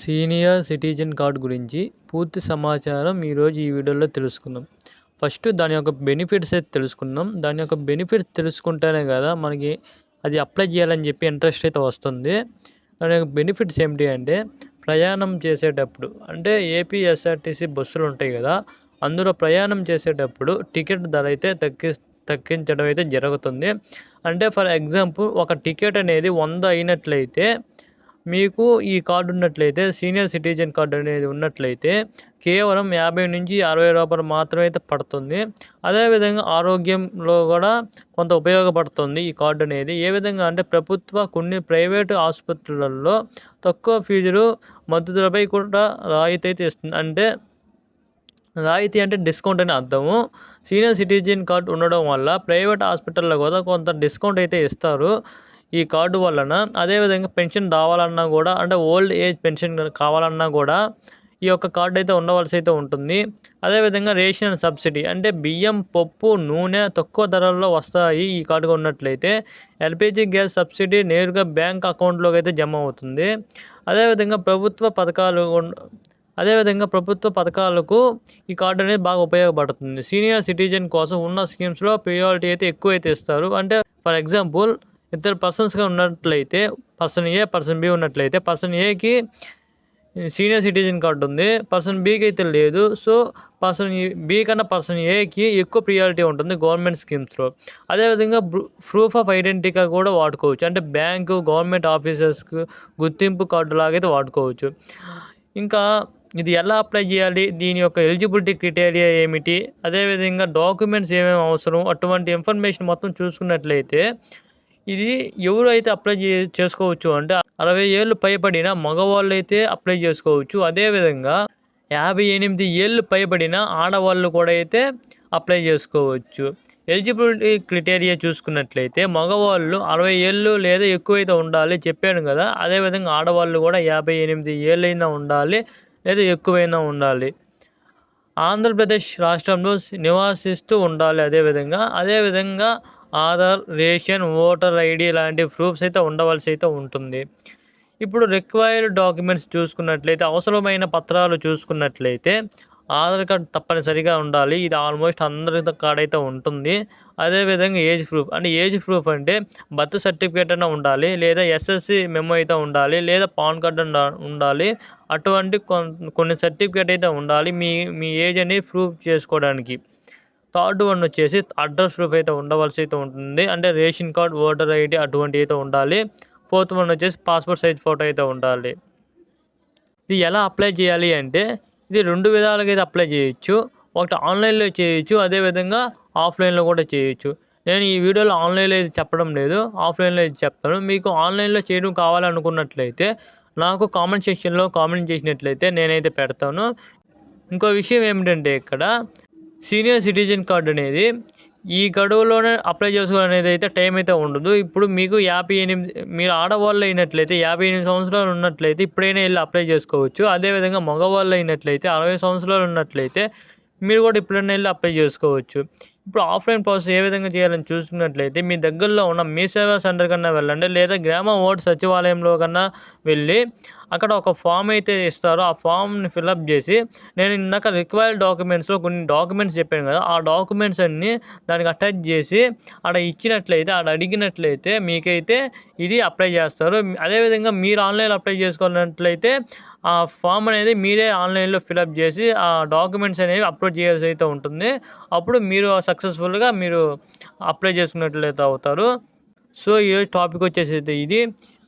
Senior citizen card గురించి పూర్తి సమాచారం ఈరోజు ఈ వీడియోలో తెలుసుకుందాం. ఫస్ట్ దాని యొక్క బెనిఫిట్స్ అయితే తెలుసుకుందాం. దాని యొక్క బెనిఫిట్స్ తెలుసుకుంటేనే కదా మనకి అది అప్లై చేయాలని చెప్పి ఇంట్రెస్ట్ అయితే వస్తుంది. దాని యొక్క బెనిఫిట్స్ ఏమిటి అంటే ప్రయాణం చేసేటప్పుడు అంటే ఏపీఎస్ఆర్టీసీ బస్సులు ఉంటాయి కదా అందులో ప్రయాణం చేసేటప్పుడు టికెట్ ధర అయితే తగ్గి తగ్గించడం అయితే జరుగుతుంది. అంటే ఫర్ ఎగ్జాంపుల్ ఒక టికెట్ అనేది వంద అయినట్లయితే మీకు ఈ కార్డు ఉన్నట్లయితే సీనియర్ సిటిజన్ కార్డు అనేది ఉన్నట్లయితే కేవలం యాభై నుంచి అరవై రూపాయలు మాత్రమే అయితే పడుతుంది. అదేవిధంగా ఆరోగ్యంలో కూడా కొంత ఉపయోగపడుతుంది ఈ కార్డు అనేది. ఏ విధంగా అంటే ప్రభుత్వ కొన్ని ప్రైవేటు ఆసుపత్రులలో తక్కువ ఫీజులు మద్దతులపై కూడా రాయితీ అయితే ఇస్తుంది. అంటే రాయితీ అంటే డిస్కౌంట్ అని అర్థము. సీనియర్ సిటిజన్ కార్డు ఉండడం వల్ల ప్రైవేట్ హాస్పిటల్లో కూడా కొంత డిస్కౌంట్ అయితే ఇస్తారు. ఈ కార్డు వలన అదేవిధంగా పెన్షన్ రావాలన్నా కూడా అంటే ఓల్డ్ ఏజ్ పెన్షన్ కావాలన్నా కూడా ఈ యొక్క కార్డు అయితే ఉండవలసి అయితే ఉంటుంది. అదేవిధంగా రేషన్ సబ్సిడీ అంటే బియ్యం పప్పు నూనె తక్కువ ధరల్లో వస్తాయి ఈ కార్డుగా ఉన్నట్లయితే ఎల్పిజి గ్యాస్ సబ్సిడీ నేరుగా బ్యాంక్ అకౌంట్లోకి అయితే జమ అవుతుంది. అదేవిధంగా ప్రభుత్వ పథకాలు అదేవిధంగా ప్రభుత్వ పథకాలకు ఈ కార్డు అనేది బాగా ఉపయోగపడుతుంది. సీనియర్ సిటిజన్ కోసం ఉన్న స్కీమ్స్లో ప్రియారిటీ అయితే ఎక్కువ అయితే ఇస్తారు. అంటే ఫర్ ఎగ్జాంపుల్ ఇద్దరు పర్సన్స్గా ఉన్నట్లయితే పర్సన్ ఏ పర్సన్ బి ఉన్నట్లయితే పర్సన్ ఏకి సీనియర్ సిటిజన్ కార్డు ఉంది పర్సన్ బీకి అయితే లేదు. సో పర్సన్ బీ కన్నా పర్సన్ ఏకి ఎక్కువ ప్రియారిటీ ఉంటుంది గవర్నమెంట్ స్కీమ్స్లో అదేవిధంగా ప్రూఫ్ ఆఫ్ ఐడెంటిటీగా కూడా వాడుకోవచ్చు. అంటే బ్యాంకు గవర్నమెంట్ ఆఫీసర్స్కు గుర్తింపు కార్డు లాగైతే వాడుకోవచ్చు. ఇంకా ఇది ఎలా అప్లై చేయాలి? దీని యొక్క ఎలిజిబిలిటీ క్రిటేరియా ఏమిటి? అదేవిధంగా డాక్యుమెంట్స్ ఏమేమి అవసరం? అటువంటి ఇన్ఫర్మేషన్ మొత్తం చూసుకున్నట్లయితే ఇది ఎవరు అయితే అప్లై చేసుకోవచ్చు అంటే అరవై ఏళ్ళు పైబడిన మగవాళ్ళు అయితే అప్లై చేసుకోవచ్చు. అదేవిధంగా యాభై ఎనిమిది ఏళ్ళు పైబడిన ఆడవాళ్ళు కూడా అయితే అప్లై చేసుకోవచ్చు. ఎలిజిబిలిటీ క్రిటేరియా చూసుకున్నట్లయితే మగవాళ్ళు అరవై ఏళ్ళు లేదా ఎక్కువైతే ఉండాలి చెప్పాను కదా అదేవిధంగా ఆడవాళ్ళు కూడా యాభై ఎనిమిది ఏళ్ళైనా ఉండాలి లేదా ఎక్కువైనా ఉండాలి. ఆంధ్రప్రదేశ్ రాష్ట్రంలో నివాసిస్తూ ఉండాలి అదేవిధంగా అదేవిధంగా ఆధార్ రేషన్ ఓటర్ ఐడి లాంటి ప్రూఫ్స్ అయితే ఉండవలసి అయితే ఉంటుంది. ఇప్పుడు రిక్వైర్డ్ డాక్యుమెంట్స్ చూసుకున్నట్లయితే అవసరమైన పత్రాలు చూసుకున్నట్లయితే ఆధార్ కార్డ్ తప్పనిసరిగా ఉండాలి. ఇది ఆల్మోస్ట్ అందరి కార్డ్ అయితే ఉంటుంది. అదేవిధంగా ఏజ్ ప్రూఫ్ అంటే ఏజ్ ప్రూఫ్ అంటే బర్త్ సర్టిఫికేట్ అయినా ఉండాలి లేదా ఎస్ఎస్సి మెమో అయితే ఉండాలి లేదా పాన్ కార్డు ఉండాలి. అటువంటి కొన్ని సర్టిఫికేట్ అయితే ఉండాలి. మీ మీ ఏజ్ అనేది ప్రూఫ్ చేసుకోవడానికి. థర్డ్ వన్ వచ్చేసి అడ్రస్ ప్రూఫ్ అయితే ఉండవలసి అయితే ఉంటుంది. అంటే రేషన్ కార్డ్ ఓటర్ ఐడి అటువంటి అయితే ఉండాలి. ఫోర్త్ వన్ వచ్చేసి పాస్పోర్ట్ సైజ్ ఫోటో అయితే ఉండాలి. ఇది ఎలా అప్లై చేయాలి అంటే ఇది రెండు విధాలుగా అయితే అప్లై చేయొచ్చు. ఒకటి ఆన్లైన్లో చేయొచ్చు అదేవిధంగా ఆఫ్లైన్లో కూడా చేయొచ్చు. నేను ఈ వీడియోలో ఆన్లైన్లో అయితే చెప్పడం లేదు ఆఫ్లైన్లో అయితే చెప్తాను. మీకు ఆన్లైన్లో చేయడం కావాలనుకున్నట్లయితే నాకు కామెంట్ సెక్షన్లో కామెంట్ చేసినట్లయితే నేనైతే పెడతాను. ఇంకో విషయం ఏమిటంటే ఇక్కడ సీనియర్ సిటిజన్ కార్డు అనేది ఈ గడువులోనే అప్లై చేసుకోవాలనేది అయితే టైం అయితే ఉండదు. ఇప్పుడు మీకు యాభై ఎనిమిది మీరు ఆడవాళ్ళు అయినట్లయితే యాభై ఎనిమిది సంవత్సరాలు ఉన్నట్లయితే ఇప్పుడైనా వెళ్ళి అప్లై చేసుకోవచ్చు. అదేవిధంగా మగవాళ్ళు అయినట్లయితే అరవై సంవత్సరాలు ఉన్నట్లయితే మీరు కూడా ఇప్పుడైనా వెళ్ళి అప్లై చేసుకోవచ్చు. ఇప్పుడు ఆఫ్లైన్ ప్రాసెస్ ఏ విధంగా చేయాలని చూసుకున్నట్లయితే మీ దగ్గరలో ఉన్న మీ సేవా సెంటర్ కన్నా వెళ్ళండి లేదా గ్రామ ఓటు సచివాలయంలో కన్నా వెళ్ళి అక్కడ ఒక ఫామ్ అయితే ఇస్తారు ఆ ఫామ్ని ఫిలప్ చేసి నేను ఇందాక రిక్వైర్డ్ డాక్యుమెంట్స్లో కొన్ని డాక్యుమెంట్స్ చెప్పాను కదా ఆ డాక్యుమెంట్స్ అన్నీ దానికి అటాచ్ చేసి ఆడ ఇచ్చినట్లయితే ఆడ అడిగినట్లయితే మీకైతే ఇది అప్లై చేస్తారు. అదేవిధంగా మీరు ఆన్లైన్ అప్లై చేసుకున్నట్లయితే ఆ ఫామ్ అనేది మీరే ఆన్లైన్లో ఫిలప్ చేసి ఆ డాక్యుమెంట్స్ అనేవి అప్లోడ్ చేయాల్సి అయితే ఉంటుంది. అప్పుడు మీరు సక్సెస్ఫుల్గా మీరు అప్లై చేసుకున్నట్లయితే అవుతారు. సో ఈరోజు టాపిక్ వచ్చేసి అయితే ఇది.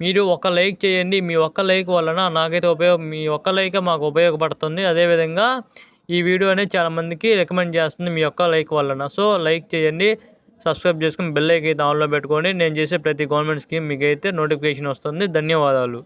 మీరు ఒక లైక్ చేయండి. మీ ఒక్క లైక్ వలన నాకైతే ఉపయోగం మీ ఒక్క లైక్ మాకు ఉపయోగపడుతుంది. అదేవిధంగా ఈ వీడియో అనేది చాలామందికి రికమెండ్ చేస్తుంది మీ ఒక్క లైక్ వలన. సో లైక్ చేయండి. సబ్స్క్రైబ్ చేసుకుని బెల్ ఐక్ అయితే ఆన్లో పెట్టుకోండి. నేను చేసే ప్రతి గవర్నమెంట్ స్కీమ్ మీకైతే నోటిఫికేషన్ వస్తుంది. ధన్యవాదాలు.